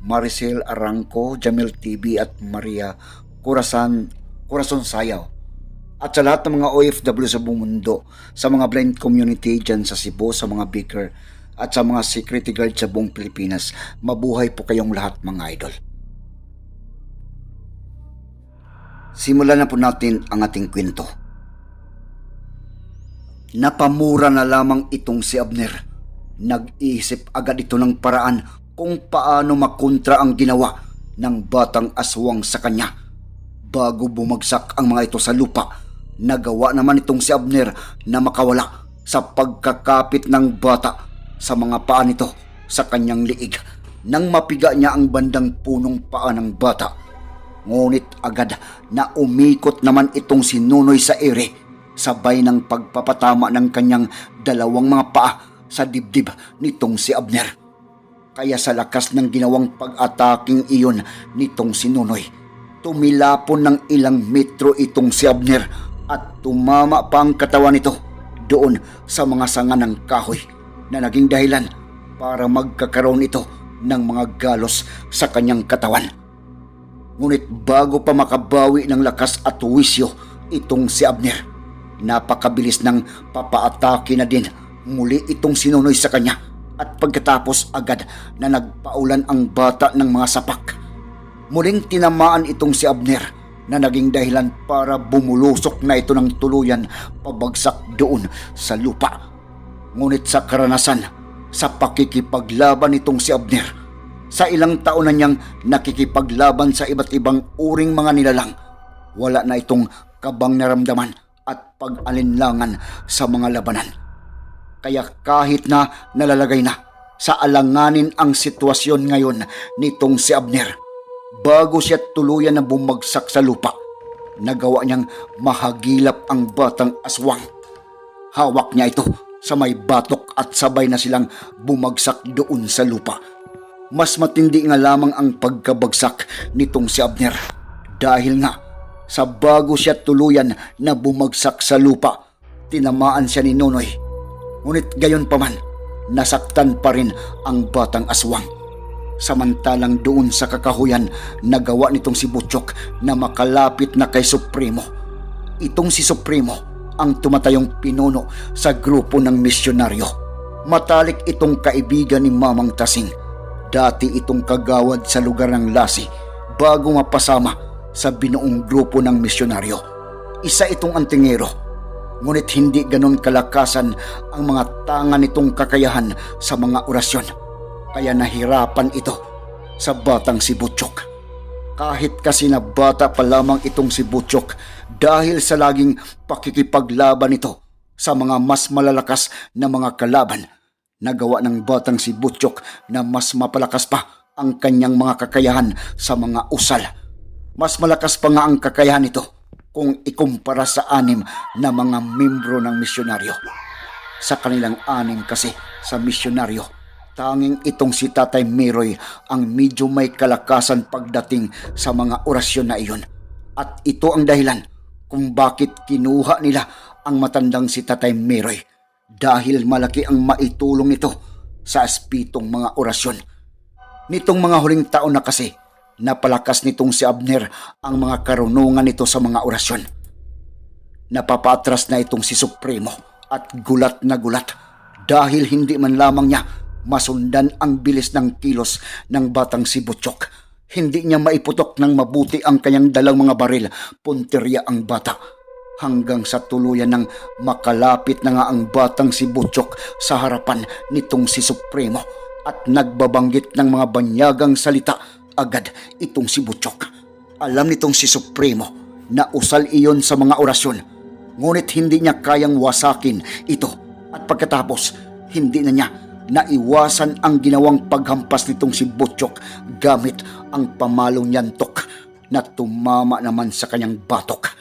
Maricel Arangco, Jamil TV at Maria Corazon, Corazon Sayaw. At sa lahat ng mga OFW sa buong mundo, sa mga blind community dyan sa Cebu, sa mga baker, at sa mga security guard sa buong Pilipinas, mabuhay po kayong lahat mga idol. Simulan na po natin ang ating kwento. Napamura na lamang itong si Abner. Nag-iisip agad ito ng paraan kung paano makontra ang ginawa ng batang aswang sa kanya. Bago bumagsak ang mga ito sa lupa, nagawa naman itong si Abner na makawala sa pagkakapit ng bata sa mga paa nito sa kanyang liig nang mapiga niya ang bandang punong paa ng bata. Ngunit agad na umikot naman itong si Nunoy sa ere sabay ng pagpapatama ng kanyang dalawang mga paa sa dibdib nitong si Abner. Kaya sa lakas ng ginawang pag-ataking iyon nitong si Nunoy, tumilapon ng ilang metro itong si Abner at tumama pa ang katawan nito doon sa mga sanga ng kahoy na naging dahilan para magkakaroon ito ng mga galos sa kanyang katawan. Ngunit bago pa makabawi ng lakas at wisyo itong si Abner, napakabilis ng papaatake na din muli itong sinunoy sa kanya at pagkatapos agad na nagpaulan ang bata ng mga sapak. Muling tinamaan itong si Abner na naging dahilan para bumulusok na ito ng tuluyan pabagsak doon sa lupa. Ngunit sa karanasan, sa pakikipaglaban itong si Abner, sa ilang taon na niyang nakikipaglaban sa iba't ibang uring mga nilalang, wala na itong kabang naramdaman at pag-alinlangan sa mga labanan. Kaya kahit na nalalagay na sa alanganin ang sitwasyon ngayon nitong si Abner, bago siya tuluyan na bumagsak sa lupa, nagawa niyang mahagilap ang batang aswang. Hawak niya ito sa may batok at sabay na silang bumagsak doon sa lupa. Mas matindi nga lamang ang pagkabagsak nitong si Abner dahil nga sa bago siya tuluyan na bumagsak sa lupa, tinamaan siya ni Nonoy. Ngunit gayon pa man, nasaktan pa rin ang batang aswang. Samantalang doon sa kakahuyan, nagawa nitong si Butchok na makalapit na kay Supremo. Itong si Supremo ang tumatayong pinuno sa grupo ng misyonaryo. Matalik itong kaibigan ni Mamang Tasing. Dati itong kagawad sa lugar ng Lasi bago mapasama sa binuong grupo ng misyonaryo. Isa itong antingero. Ngunit hindi ganon kalakasan ang mga tanga nitong kakayahan sa mga orasyon. Kaya nahirapan ito sa batang si Butchok. Kahit kasi na bata pa lamang itong si Butchok dahil sa laging pakikipaglaban ito sa mga mas malalakas na mga kalaban, nagawa ng batang si Butchok na mas mapalakas pa ang kanyang mga kakayahan sa mga usal. Mas malakas pa nga ang kakayahan nito kung ikumpara sa anim na mga membro ng misyonaryo. Sa kanilang anim kasi sa misyonaryo, tanging itong si Tatay Miroy ang medyo may kalakasan pagdating sa mga orasyon na iyon. At ito ang dahilan kung bakit kinuha nila ang matandang si Tatay Miroy dahil malaki ang maitulong nito sa aspitong mga orasyon. Nitong mga huling taon na kasi, napalakas nitong si Abner ang mga karunungan nito sa mga orasyon. Napapatras na itong si Supremo at gulat na gulat dahil hindi man lamang niya masundan ang bilis ng kilos ng batang si Butchok. Hindi niya maiputok ng mabuti ang kanyang dalang mga baril, punteriya ang bata. Hanggang sa tuluyan ng makalapit na nga ang batang si Butchok sa harapan nitong si Supremo at nagbabanggit ng mga banyagang salita agad itong si Butchok. Alam nitong si Supremo na usal iyon sa mga orasyon, ngunit hindi niya kayang wasakin ito at pagkatapos hindi na niya naiwasan ang ginawang paghampas nitong si Butchok gamit ang pamalong yantok na tumama naman sa kanyang batok.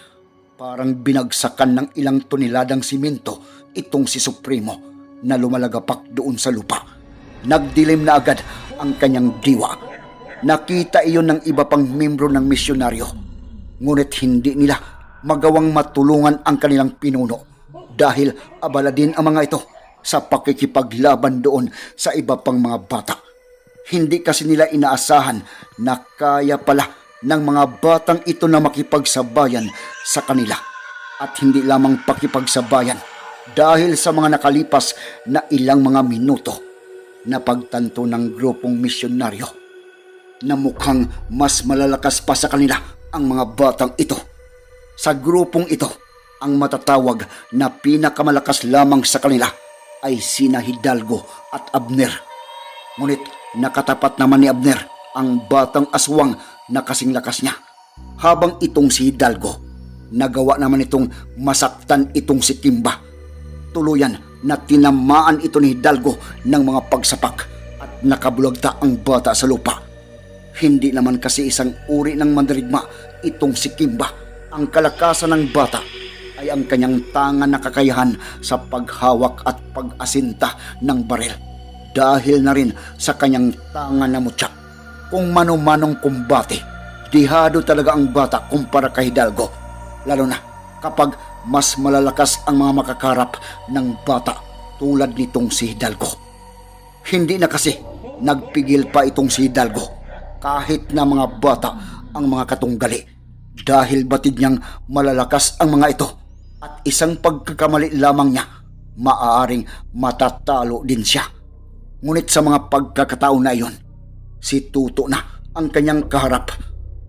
Parang binagsakan ng ilang toneladang simento itong si Supremo na lumalagapak doon sa lupa. Nagdilim na agad ang kanyang diwa. Nakita iyon ng iba pang membro ng misyonaryo. Ngunit hindi nila magawang matulungan ang kanilang pinuno dahil abala din ang mga ito sa pakikipaglaban doon sa iba pang mga bata. Hindi kasi nila inaasahan na kaya pala ng mga batang ito na makipagsabayan sa kanila. At hindi lamang pakipagsabayan dahil sa mga nakalipas na ilang mga minuto na pagtanto ng grupong misyonaryo na mukhang mas malalakas pa sa kanila ang mga batang ito. Sa grupong ito, ang matatawag na pinakamalakas lamang sa kanila ay sina Hidalgo at Abner. Ngunit nakatapat naman ni Abner ang batang aswang na kasing lakas niya. Habang itong si Hidalgo, nagawa naman itong masaktan itong si Kimba. Tuluyan na tinamaan ito ni Hidalgo ng mga pagsapak at nakabulagta ang bata sa lupa. Hindi naman kasi isang uri ng mandirigma itong si Kimba. Ang kalakasan ng bata ay ang kanyang tangan na kakayahan sa paghawak at pag-asinta ng baril. Dahil na rin sa kanyang tangan na mutya. Kung manumanong kumbate, dihado talaga ang bata kumpara kay Hidalgo. Lalo na kapag mas malalakas ang mga makakarap ng bata tulad nitong si Hidalgo. Hindi na kasi nagpigil pa itong si Hidalgo kahit na mga bata ang mga katunggali dahil batid niyang malalakas ang mga ito at isang pagkakamali lamang niya maaaring matatalo din siya. Ngunit sa mga pagkakataon na iyon, si Tuto na ang kanyang kaharap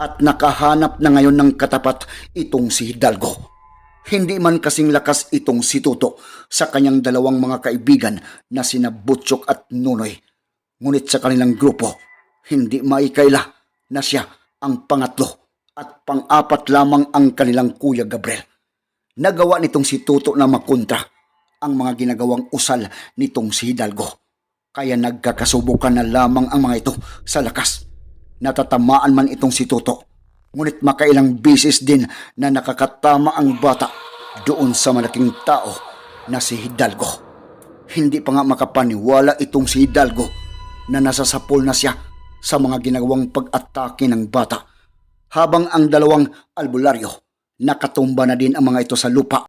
at nakahanap na ngayon ng katapat itong si Hidalgo. Hindi man kasing lakas itong si Tuto sa kanyang dalawang mga kaibigan na sina Butchok at Nunoy. Ngunit sa kanilang grupo, hindi maikaila na siya ang pangatlo at pang-apat lamang ang kanilang kuya Gabriel. Nagawa nitong si Tuto na makontra ang mga ginagawang usal nitong si Hidalgo. Kaya nagkakasubukan na lamang ang mga ito sa lakas. Natatamaan man itong si Tuto. Ngunit makailang bisis din na nakakatama ang bata doon sa malaking tao na si Hidalgo. Hindi pa nga makapaniwala itong si Hidalgo na nasasapol na siya sa mga ginagawang pag-atake ng bata. Habang ang dalawang albularyo nakatumba na din ang mga ito sa lupa.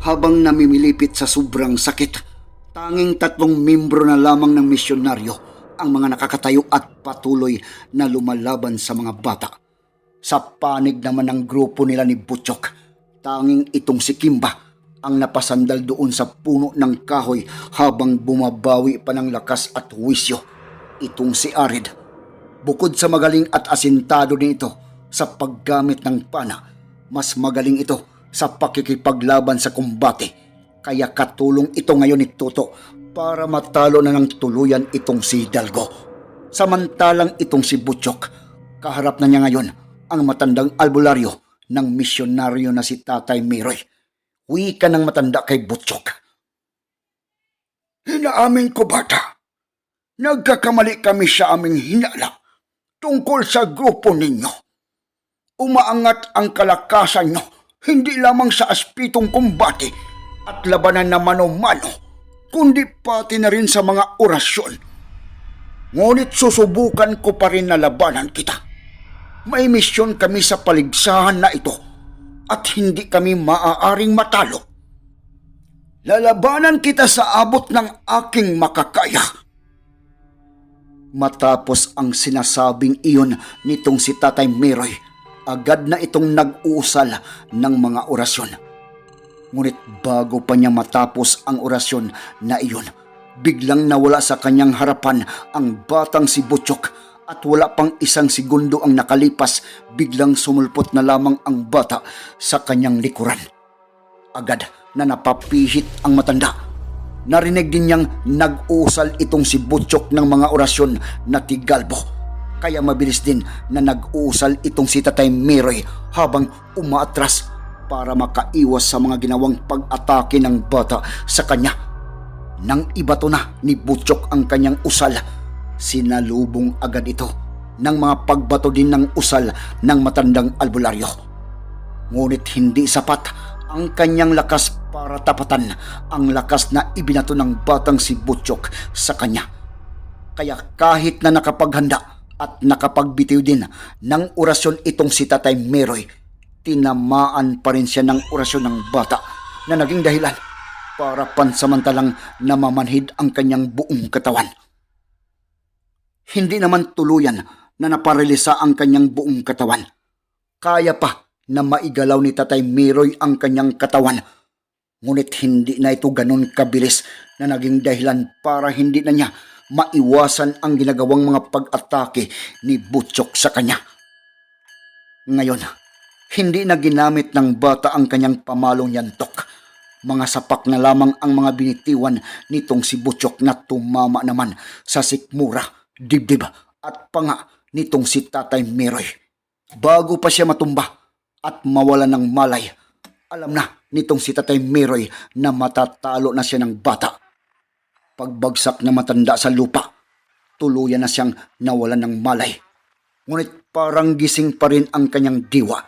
Habang namimilipit sa sobrang sakit, tanging tatlong membro na lamang ng misyonaryo ang mga nakakatayo at patuloy na lumalaban sa mga bata. Sa panig naman ng grupo nila ni Butchok, tanging itong si Kimba ang napasandal doon sa puno ng kahoy habang bumabawi pa ng lakas at wisyo. Itong si Arid. Bukod sa magaling at asintado din ito sa paggamit ng pana, mas magaling ito sa pakikipaglaban sa kumbate. Kaya katulong ito ngayon ni Toto para matalo na ng tuluyan itong si Hidalgo. Samantalang itong si Butchok, kaharap na niya ngayon ang matandang albularyo ng misyonaryo na si Tatay Miroy. Wika ng matanda kay Butchok. Hinaamin ko bata. Nagkakamali kami sa aming hinala tungkol sa grupo ninyo. Umaangat ang kalakasan nyo hindi lamang sa aspitong kumbate at labanan na mano-mano, kundi pati na rin sa mga orasyon. Ngunit susubukan ko pa rin na labanan kita. May misyon kami sa paligsahan na ito at hindi kami maaaring matalo. Lalabanan kita sa abot ng aking makakaya. Matapos ang sinasabing iyon nitong si Tatay Meroy, agad na itong nag-uusal ng mga orasyon. Ngunit bago pa niya matapos ang orasyon na iyon, biglang nawala sa kanyang harapan ang batang si Butchok at wala pang isang segundo ang nakalipas, biglang sumulpot na lamang ang bata sa kanyang likuran. Agad na napapihit ang matanda Narinig din niyang nag-usal itong si Butchok ng mga orasyon na tigalbo. Kaya mabilis din na nag-usal itong si Tatay Miroy habang umaatras para makaiwas sa mga ginawang pag-atake ng bata sa kanya. Nang ibato na ni Butchok ang kanyang usal, sinalubong agad ito ng mga pagbato din ng usal ng matandang albularyo. Ngunit hindi sapat ang kanyang lakas para tapatan ang lakas na ibinato ng batang si Butchok sa kanya. Kaya kahit na nakapaghanda at nakapagbitiw din ng orasyon itong si Tatay Meroy, tinamaan pa rin siya ng orasyon ng bata na naging dahilan para pansamantalang namamanhid ang kanyang buong katawan. Hindi naman tuluyan na naparelisa ang kanyang buong katawan. Kaya pa na maigalaw ni Tatay Meroy ang kanyang katawan. Ngunit hindi na ito ganun kabilis na naging dahilan para hindi na niya maiwasan ang ginagawang mga pag-atake ni Butchok sa kanya. Ngayon, hindi na ginamit ng bata ang kanyang pamalong yantok. Mga sapak na lamang ang mga binitiwan nitong si Butchok na tumama naman sa sikmura, dibdib at panga nitong si Tatay Meroy. Bago pa siya matumba at mawala ng malay, alam na nitong si Tatay Meroy na matatalo na siya ng bata. Pagbagsak na matanda sa lupa, tuluyan na siyang nawalan ng malay. Ngunit parang gising pa rin ang kanyang diwa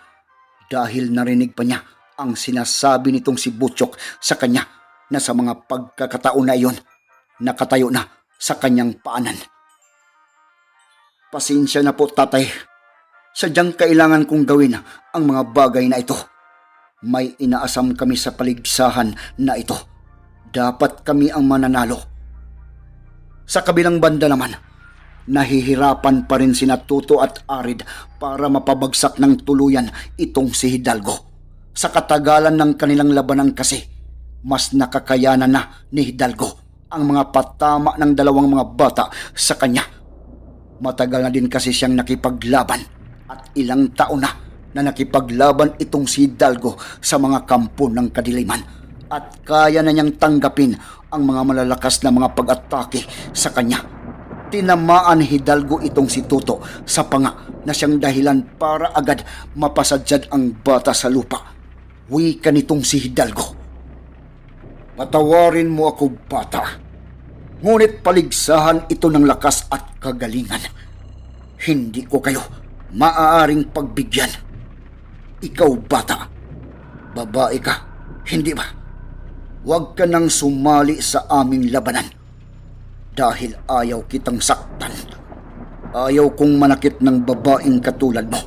dahil narinig pa niya ang sinasabi nitong si Butchok sa kanya na sa mga pagkakataon na iyon, nakatayo na sa kanyang paanan. Pasensya na po tatay. Sadyang kailangan kong gawin ang mga bagay na ito. May inaasam kami sa paligsahan na ito. Dapat kami ang mananalo. Sa kabilang banda naman, nahihirapan pa rin sina Tuto at Arid para mapabagsak ng tuluyan itong si Hidalgo. Sa katagalan ng kanilang labanan kasi, mas nakakayanan na ni Hidalgo ang mga patama ng dalawang mga bata sa kanya. Matagal na din kasi siyang nakipaglaban ilang taon na na nakipaglaban itong si Hidalgo sa mga kampo ng kadiliman at kaya na niyang tanggapin ang mga malalakas na mga pag-atake sa kanya. Tinamaan Hidalgo itong si Tuto sa panga na siyang dahilan para agad mapasadyad ang bata sa lupa. Wika nitong si Hidalgo. Patawarin mo ako, bata. Ngunit paligsahan ito ng lakas at kagalingan. Hindi ko kayo maaaring pagbigyan. Ikaw, bata. Babae ka, hindi ba? Huwag ka nang sumali sa aming labanan. Dahil ayaw kitang saktan. Ayaw kong manakit ng babaeng katulad mo.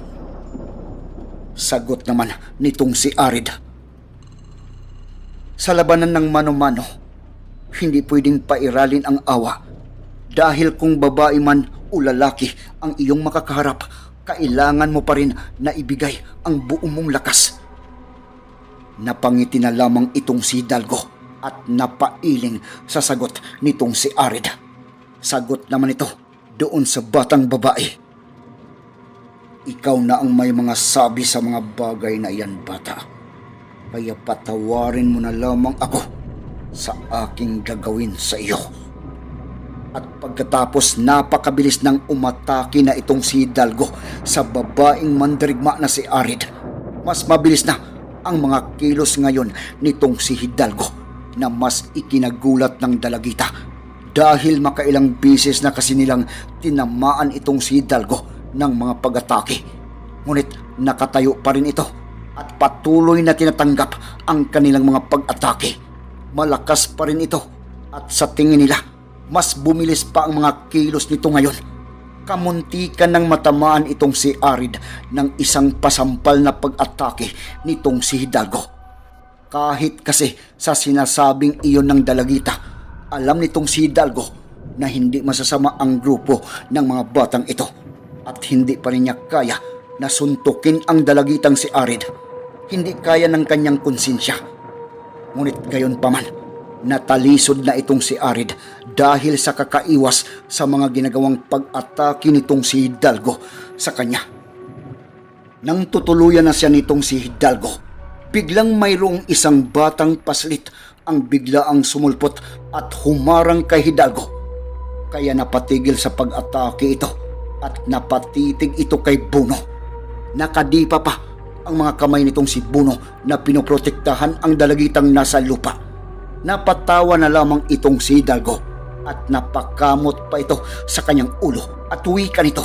Sagot naman nitong si Arid. Sa labanan ng mano-mano, hindi pwedeng pairalin ang awa. Dahil kung babae man o lalaki ang iyong makakaharap, kailangan mo pa rin na ibigay ang buong mong lakas. Napangiti na lamang itong si Hidalgo at napailing sa sagot nitong si Arid. Sagot naman ito doon sa batang babae. Ikaw na ang may mga sabi sa mga bagay na iyan, bata. Kaya patawarin mo na lamang ako sa aking gagawin sa iyo. At pagkatapos napakabilis ng umatake na itong si Hidalgo sa babaeng mandirigma na si Arid. Mas mabilis na ang mga kilos ngayon nitong si Hidalgo na mas ikinagulat ng dalagita dahil makailang bisis na kasi nilang tinamaan itong si Hidalgo ng mga pag-atake. Ngunit nakatayo pa rin ito at patuloy na tinatanggap ang kanilang mga pag-atake. Malakas pa rin ito at sa tingin nila, mas bumilis pa ang mga kilos nito ngayon. Kamuntikan ng matamaan itong si Arid ng isang pasampal na pag-atake nitong si Hidalgo. Kahit kasi sa sinasabing iyon ng dalagita, alam nitong si Hidalgo na hindi masasama ang grupo ng mga batang ito at hindi pa rin niya kaya na suntukin ang dalagitang si Arid. Hindi kaya ng kanyang konsensya. Ngunit gayon pa man, natalisod na itong si Arid dahil sa kakaiwas sa mga ginagawang pag-atake nitong si Hidalgo sa kanya. Nang tutuluyan na siya nitong si Hidalgo, biglang mayroong isang batang paslit ang bigla ang sumulpot at humarang kay Hidalgo. Kaya napatigil sa pag-atake ito at napatitig ito kay Buno. Nakadipa pa ang mga kamay nitong si Buno na pinoprotektahan ang dalagitang nasa lupa. Napatawa na lamang itong si Hidalgo at napakamot pa ito sa kanyang ulo at wika nito.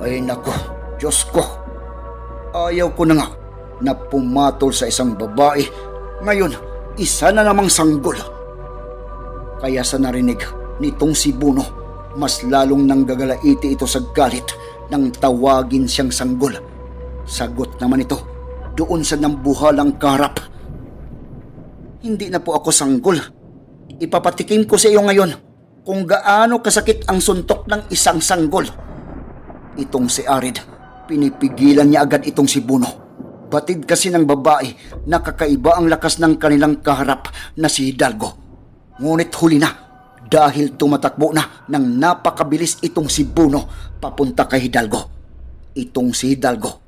Ay nako, Diyos ko. Ayaw ko na nga na pumatol sa isang babae. Ngayon, isa na namang sanggol. Kaya sa narinig nitong si Buno, mas lalong nanggagalaiti ito sa galit nang tawagin siyang sanggol. Sagot naman ito doon sa nambuhalang karap. Hindi na po ako sanggol. Ipapatikim ko sa iyo ngayon kung gaano kasakit ang suntok ng isang sanggol. Itong si Arid, pinipigilan niya agad itong si Buno. Batid kasi ng babae na kakaiba ang lakas ng kanilang kaharap na si Hidalgo. Ngunit huli na dahil tumatakbo na ng napakabilis itong si Buno papunta kay Hidalgo. Itong si Hidalgo,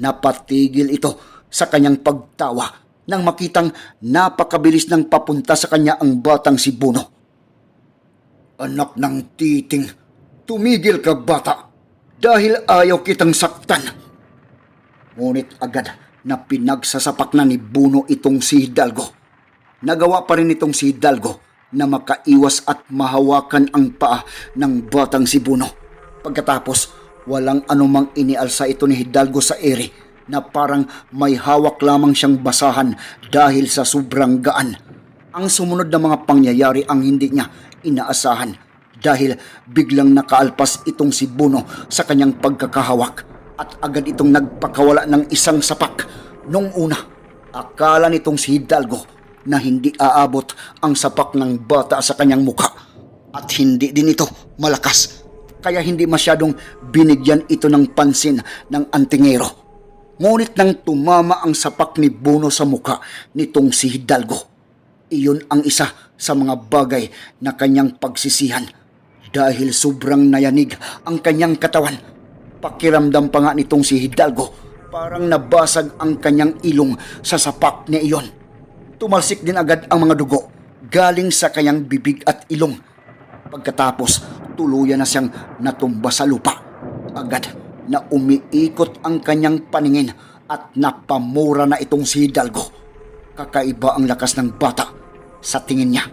napatigil ito sa kanyang pagtawa nang makitang napakabilis ng papunta sa kanya ang batang si Buno. Anak ng titing, tumigil ka bata dahil ayaw kitang saktan. Ngunit agad na pinagsasapak na ni Buno itong si Hidalgo. Nagawa pa rin itong si Hidalgo na makaiwas at mahawakan ang paa ng batang si Buno. Pagkatapos, walang anumang inialsa ito ni Hidalgo sa ere na parang may hawak lamang siyang basahan dahil sa sobrang gaan. Ang sumunod na mga pangyayari ang hindi niya inaasahan dahil biglang nakaalpas itong si Buno sa kanyang pagkakahawak at agad itong nagpakawala ng isang sapak. Nung una, akala nitong si Hidalgo na hindi aabot ang sapak ng bata sa kanyang mukha at hindi din ito malakas kaya hindi masyadong binigyan ito ng pansin ng antingero. Ngunit nang tumama ang sapak ni Buno sa mukha nitong si Hidalgo, iyon ang isa sa mga bagay na kanyang pagsisihan dahil sobrang nayanig ang kanyang katawan. Pakiramdam pa nga nitong si Hidalgo parang nabasag ang kanyang ilong sa sapak ni iyon. Tumalsik din agad ang mga dugo galing sa kanyang bibig at ilong. Pagkatapos, tuluyan na siyang natumba sa lupa. Agad na umiikot ang kanyang paningin at napamura na itong si Hidalgo. Kakaiba ang lakas ng bata. Sa tingin niya,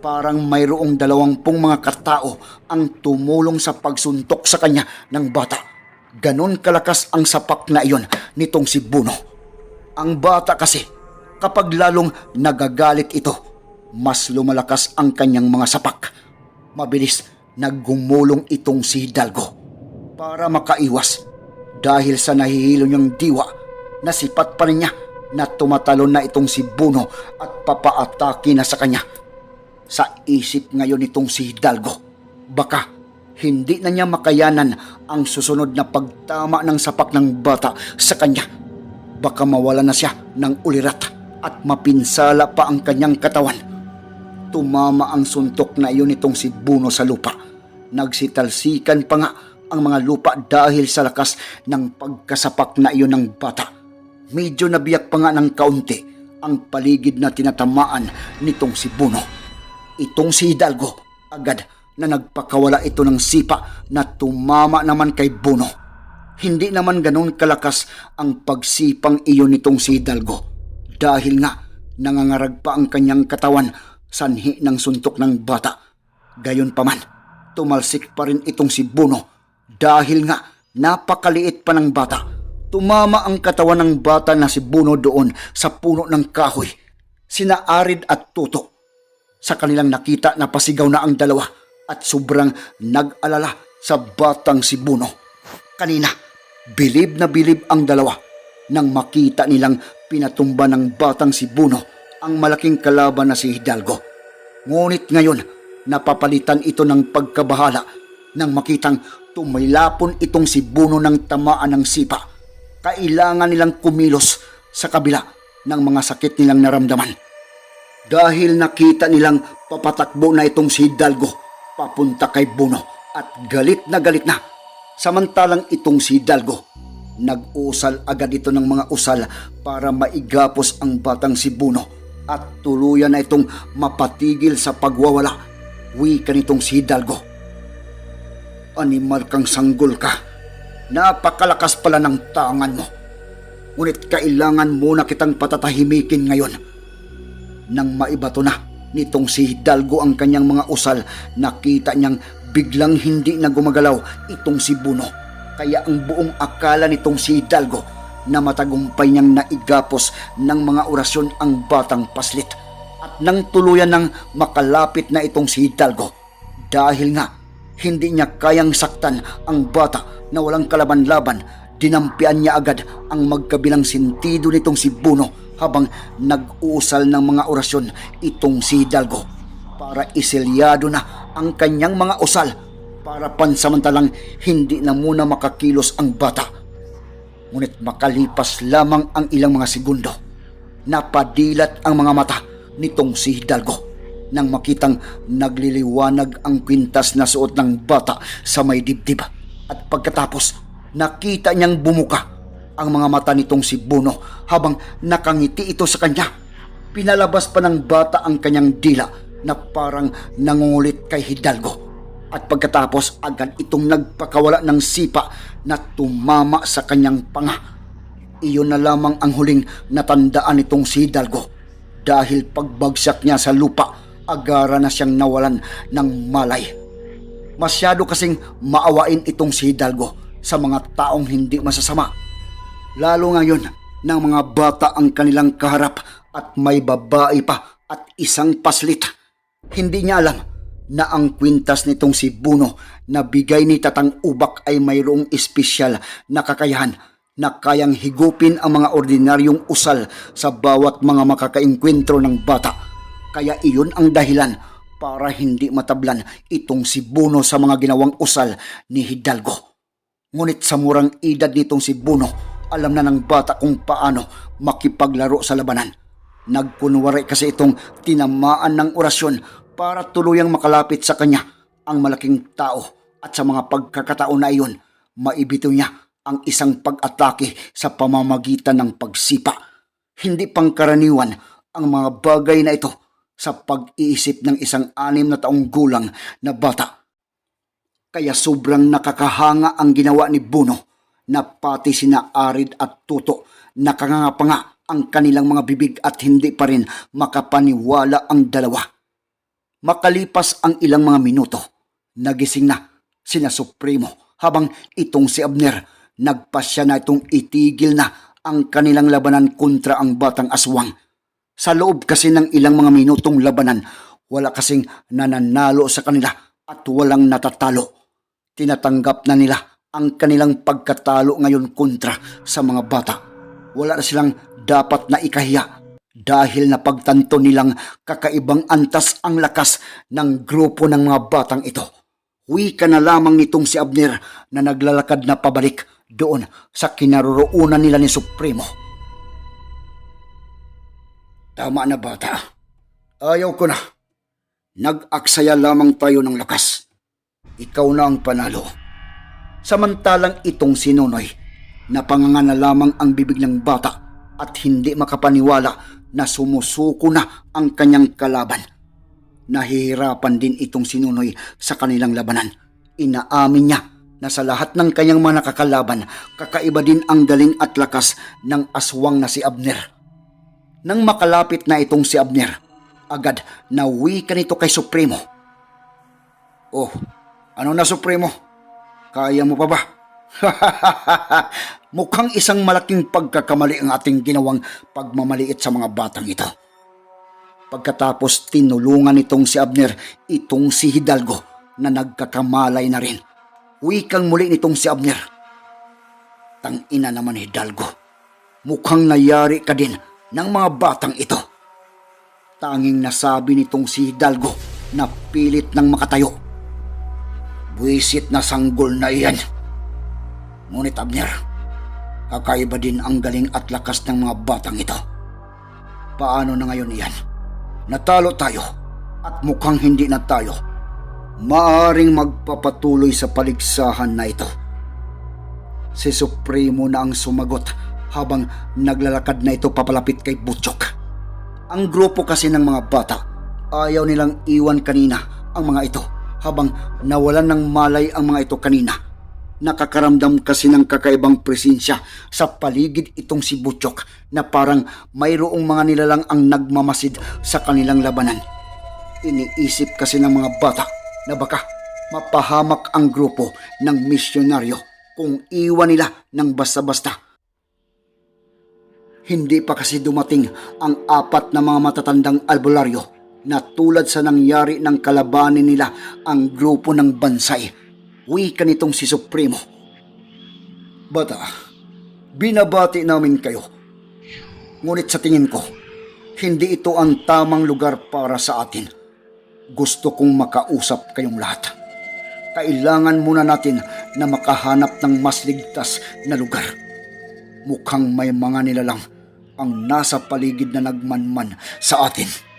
parang mayroong dalawampung mga katao ang tumulong sa pagsuntok sa kanya ng bata. Ganon kalakas ang sapak na iyon nitong si Buno. Ang bata kasi, kapag lalong nagagalit ito, mas lumalakas ang kanyang mga sapak. Mabilis naggumulong itong si Hidalgo para makaiwas dahil sa nahihilo niyang diwa nasipat pa rin niya na tumatalon na itong si Buno at papaatake na sa kanya. Sa isip ngayon itong si Hidalgo, baka hindi na niya makayanan ang susunod na pagtama ng sapak ng bata sa kanya. Baka mawala na siya ng ulirat at mapinsala pa ang kanyang katawan. Tumama ang suntok na iyon nitong si Buno sa lupa. Nagsitalsikan pa nga ang mga lupa dahil sa lakas ng pagkasapak na iyon ng bata. Medyo nabiyak pa nga ng kaunti ang paligid na tinatamaan nitong si Buno. Itong si Hidalgo, agad na nagpakawala ito ng sipa na tumama naman kay Buno. Hindi naman ganon kalakas ang pagsipang iyon nitong si Hidalgo dahil nga nangangarag pa ang kanyang katawan sanhi ng suntok ng bata. Gayon pa man, tumalsik pa rin itong si Buno dahil nga napakaliit pa ng bata. Tumama ang katawan ng bata na si Buno doon sa puno ng kahoy. Sina Arid at Tuto. Sa kanilang nakita na pasigaw na ang dalawa at sobrang nag-alala sa batang si Buno. Kanina, bilib na bilib ang dalawa nang makita nilang pinatumba ng batang si Buno ang malaking kalaban na si Hidalgo. Ngunit ngayon, napapalitan ito ng pagkabahala nang makitang tumaylapon itong si Buno ng tamaan ng sipa. Kailangan nilang kumilos sa kabila ng mga sakit nilang naramdaman. Dahil nakita nilang papatakbo na itong si Hidalgo papunta kay Buno at galit na galit na. Samantalang itong si Hidalgo, nag-usal agad ito ng mga usal para maigapos ang batang si Buno at tuluyan na itong mapatigil sa pagwawala. Wika nitong si Hidalgo. Animal kang sanggol ka. Napakalakas pala ng tangan mo. Ngunit kailangan muna kitang patatahimikin ngayon. Nang maibato na nitong si Hidalgo ang kanyang mga usal, nakita niyang biglang hindi na gumagalaw itong si Buno. Kaya ang buong akala nitong si Hidalgo na matagumpay niyang naigapos ng mga orasyon ang batang paslit at nang tuluyan ng makalapit na itong si Hidalgo dahil nga hindi niya kayang saktan ang bata na walang kalaban-laban dinampian niya agad ang magkabilang sentido nitong si Buno habang nag-uusal ng mga orasyon itong si Hidalgo para iselyado na ang kanyang mga usal para pansamantalang hindi na muna makakilos ang bata. Ngunit makalipas lamang ang ilang mga segundo, napadilat ang mga mata nitong si Hidalgo nang makitang nagliliwanag ang kwintas na suot ng bata sa may dibdib. At pagkatapos, nakita niyang bumuka ang mga mata nitong si Buno habang nakangiti ito sa kanya. Pinalabas pa ng bata ang kanyang dila na parang nangungulit kay Hidalgo. At pagkatapos agad itong nagpakawala ng sipa na tumama sa kanyang panga. Iyon na lamang ang huling natandaan nitong si Hidalgo. Dahil pagbagsak niya sa lupa, agara na siyang nawalan ng malay. Masyado kasing maawain itong si Hidalgo sa mga taong hindi masasama. Lalo ngayon ng mga bata ang kanilang kaharap at may babae pa at isang paslit. Hindi niya alam na ang kwintas nitong si Buno na bigay ni Tatang Ubak ay mayroong espesyal na kakayahan na kayang higupin ang mga ordinaryong usal sa bawat mga makakainkwentro ng bata. Kaya iyon ang dahilan para hindi matablan itong si Buno sa mga ginawang usal ni Hidalgo. Ngunit sa murang edad nitong si Buno, alam na ng bata kung paano makipaglaro sa labanan. Nagkunwari kasi itong tinamaan ng orasyon para tuluyang makalapit sa kanya ang malaking tao at sa mga pagkakataon na iyon, maibito niya ang isang pag-atake sa pamamagitan ng pagsipa. Hindi pangkaraniwan ang mga bagay na ito sa pag-iisip ng isang anim na taong gulang na bata. Kaya sobrang nakakahanga ang ginawa ni Buno na pati sina Arid at Tuto nakangangapanga ang kanilang mga bibig at hindi pa rin makapaniwala ang dalawa. Makalipas ang ilang mga minuto, nagising na sina Supremo habang itong si Abner nagpasya na itong itigil na ang kanilang labanan kontra ang batang aswang. Sa loob kasi ng ilang mga minutong labanan, wala kasing nananalo sa kanila at walang natatalo. Tinatanggap na nila ang kanilang pagkatalo ngayon kontra sa mga bata. Wala na silang dapat na ikahiya dahil napagtanto nilang kakaibang antas ang lakas ng grupo ng mga batang ito. Wika na lamang nitong si Abner na naglalakad na pabalik doon sa kinaroroonan nila ni Supremo. Tama na bata. Ayaw ko na. Nag-aksaya lamang tayo ng lakas. Ikaw na ang panalo. Samantalang itong si Nonoy, napanganga na lamang ang bibig ng bata at hindi makapaniwala na sumusuko na ang kanyang kalaban. Nahihirapan din itong si Nonoy sa kanilang labanan. Inaamin niya na sa lahat ng kanyang mga nakakalaban, kakaiba din ang galing at lakas ng aswang na si Abner. Nang makalapit na itong si Abner, agad nawi ka nito kay Supremo. Oh, ano na Supremo? Kaya mo pa ba? Mukhang isang malaking pagkakamali ang ating ginawang pagmamaliit sa mga batang ito. Pagkatapos tinulungan nitong si Abner itong si Hidalgo na nagkakamalay na rin. Wikang muli nitong si Abner. Tangina naman Hidalgo. Mukhang nayari ka din ng mga batang ito. Tanging nasabi nitong si Hidalgo na pilit ng makatayo. Buisit na sanggol na iyan. Ngunit Abner, kakaiba din ang galing at lakas ng mga batang ito. Paano na ngayon iyan? Natalo tayo at mukhang hindi na tayo. Maaring magpapatuloy sa paligsahan na ito. Si Supremo na ang sumagot habang naglalakad na ito papalapit kay Butchok. Ang grupo kasi ng mga bata, ayaw nilang iwan kanina ang mga ito habang nawalan ng malay ang mga ito kanina. Nakakaramdam kasi ng kakaibang presensya sa paligid itong si Butchok na parang mayroong mga nilalang ang nagmamasid sa kanilang labanan. Iniisip kasi ng mga bata na baka mapahamak ang grupo ng misyonaryo kung iwan nila ng basta-basta. Hindi pa kasi dumating ang apat na mga matatandang albularyo na tulad sa nangyari ng kalabanin nila ang grupo ng bansay. Wika nitong si Supremo. Bata, binabati namin kayo. Ngunit sa tingin ko, hindi ito ang tamang lugar para sa atin. Gusto kong makausap kayong lahat. Kailangan muna natin na makahanap ng mas ligtas na lugar. Mukhang may mga nilalang ang nasa paligid na nagmanman sa atin.